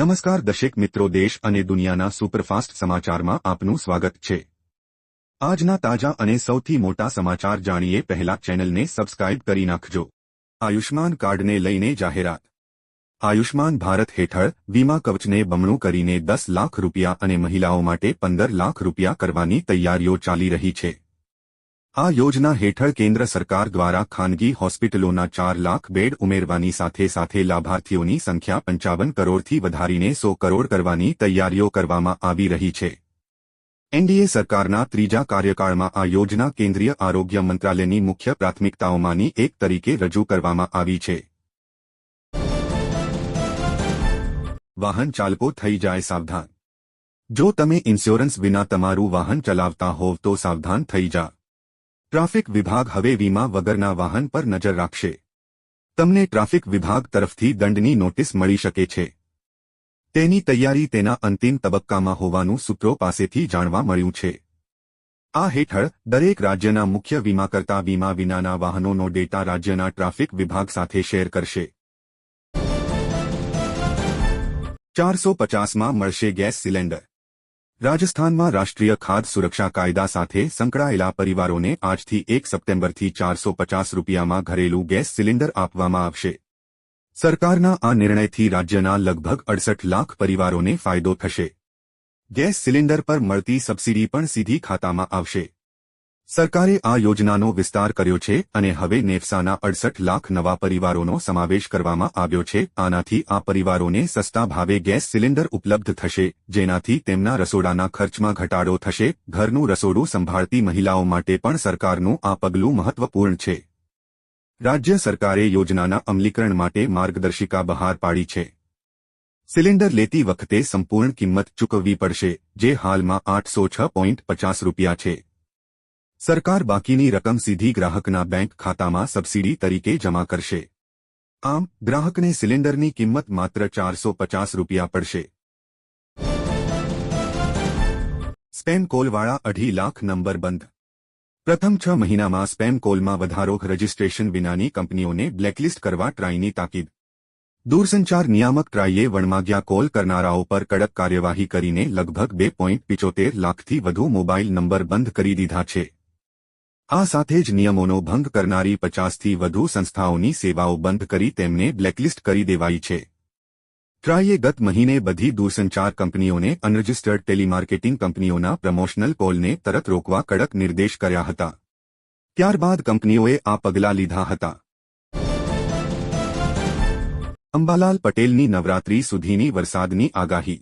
નમસ્કાર દશેક મિત્રો, દેશ અને દુનિયાના સુપરફાસ્ટ સમાચારમાં આપનું સ્વાગત છે. આજના તાજા અને સૌથી મોટા સમાચાર જાણીએ પહેલા ચેનલને સબસ્ક્રાઇબ કરી નાખજો. આયુષ્માન કાર્ડને લઈને જાહેરાત. આયુષ્માન ભારત હેઠળ વીમા કવચને બમણું કરીને દસ લાખ રૂપિયા અને મહિલાઓ માટે પંદર લાખ રૂપિયા કરવાની તૈયારીઓ ચાલી રહી છે. આ યોજના હેઠળ કેન્દ્ર સરકાર દ્વારા ખાનગી હોસ્પિટલોના ચાર લાખ બેડ ઉમેરવાની સાથે સાથે લાભાર્થીઓની સંખ્યા પંચાવન કરોડથી વધારીને સો કરોડ કરવાની તૈયારીઓ કરવામાં આવી રહી છે. એનડીએ સરકારના ત્રીજા કાર્યકાળમાં આ યોજના કેન્દ્રીય આરોગ્ય મંત્રાલયની મુખ્ય પ્રાથમિકતાઓમાંની એક તરીકે રજૂ કરવામાં આવી છે. વાહન ચાલકો થઈ જાય સાવધાન. જો તમે ઇન્સ્યોરન્સ વિના તમારું વાહન ચલાવતા હોવ તો સાવધાન થઈ જા. ટ્રાફિક વિભાગ હવે વીમા વગરના વાહન પર નજર રાખશે. તમને ટ્રાફિક વિભાગ તરફથી દંડની નોટિસ મળી શકે છે. તેની તૈયારી તેના અંતિમ તબક્કામાં હોવાનું સૂત્રો પાસેથી જાણવા મળ્યું છે. આ હેઠળ દરેક રાજ્યના મુખ્ય વીમાકર્તા વીમા વિનાના વાહનોનો ડેટા રાજ્યના ટ્રાફિક વિભાગ સાથે શેર કરશે. ચારસો પચાસમાં મળશે ગેસ સિલિન્ડર. રાજસ્થાનમાં રાષ્ટ્રીય ખાદ્ય સુરક્ષા કાયદા સાથે સંકળાયેલા પરિવારોને આજથી એક સપ્ટેમ્બરથી ચારસો પચાસ રૂપિયામાં ઘરેલું ગેસ સિલિન્ડર આપવામાં આવશે. સરકારના આ નિર્ણયથી રાજ્યના લગભગ અડસઠ લાખ પરિવારોને ફાયદો થશે. ગેસ સિલિન્ડર પર મળતી સબસિડી પણ સીધી ખાતામાં આવશે. સરકારે આ યોજનાનો વિસ્તાર કર્યો છે અને હવે નેફસાના અડસઠ લાખ નવા પરિવારોનો સમાવેશ કરવામાં આવ્યો છે. આનાથી આ પરિવારોને સસ્તા ભાવે ગેસ સિલિન્ડર ઉપલબ્ધ થશે, જેનાથી તેમના રસોડાના ખર્ચમાં ઘટાડો થશે. ઘરનું રસોડું સંભાળતી મહિલાઓ માટે પણ સરકારનું આ પગલું મહત્વપૂર્ણ છે. રાજ્ય સરકારે યોજનાના અમલીકરણ માટે માર્ગદર્શિકા બહાર પાડી છે. સિલિન્ડર લેતી વખતે સંપૂર્ણ કિંમત ચૂકવવી પડશે, જે હાલમાં આઠસો છ પોઈન્ટ પચાસ રૂપિયા છે. સરકાર બાકીની રકમ સીધી ગ્રાહકના બેંક ખાતામાં સબસિડી તરીકે જમા કરશે. આમ, ગ્રાહકને સિલિન્ડરની કિંમત માત્ર ચારસો પચાસ રૂપિયા પડશે. સ્પેમ કોલવાળા અઢી લાખ નંબર બંધ. પ્રથમ છ મહિનામાં સ્પેમ કોલમાં વધારો રજીસ્ટ્રેશન વિનાની કંપનીઓને બ્લેકલિસ્ટ કરવા ટ્રાયની તાકીદ. દૂરસંચાર નિયામક ટ્રાઈએ વણમાગ્યા કોલ કરનારાઓ પર કડક કાર્યવાહી કરીને લગભગ બે પોઈન્ટ પિચોતેર લાખથી વધુ મોબાઈલ નંબર બંધ કરી દીધા છે. આ સાથે જ નિયમોનો ભંગ કરનારી પચાસથી વધુ સંસ્થાઓની સેવાઓ બંધ કરી તેમને બ્લેકલિસ્ટ કરી દેવાઈ છે. ટ્રાઈએ ગત મહિને બધી દૂરસંચાર કંપનીઓને અનરજિસ્ટર્ડ ટેલિમાર્કેટિંગ કંપનીઓના પ્રમોશનલ કોલને તરત રોકવા કડક નિર્દેશ કર્યા હતા. ત્યારબાદ કંપનીઓએ આ પગલાં લીધા હતા. અંબાલાલ પટેલની નવરાત્રી સુધીની વરસાદની આગાહી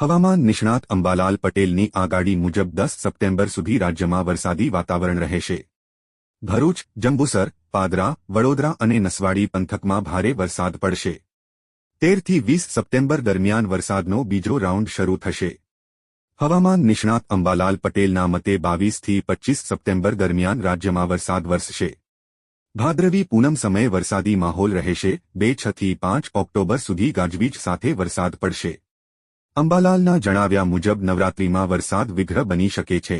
હવામાન નિષ્ણાત અંબાલાલ પટેલની આગાડી મુજબ દસ સપ્ટેમ્બર સુધી રાજ્યમાં વરસાદી વાતાવરણ રહેશે. ભરૂચ, જંબુસર, પાદરા, વડોદરા અને નસવાડી પંથકમાં ભારે વરસાદ પડશે. તેરથી વીસ સપ્ટેમ્બર દરમિયાન વરસાદનો બીજો રાઉન્ડ શરૂ થશે. હવામાન નિષ્ણાત અંબાલાલ પટેલના મતે બાવીસથી પચ્ચીસ સપ્ટેમ્બર દરમિયાન રાજ્યમાં વરસાદ વરસશે. ભાદ્રવી પૂનમ સમયે વરસાદી માહોલ રહેશે. બે છથી પાંચ ઓક્ટોબર સુધી ગાજવીજ સાથે વરસાદ પડશે. અંબાલાલના જણાવ્યા મુજબ નવરાત્રિમાં વરસાદ વિઘ્ર બની શકે છે.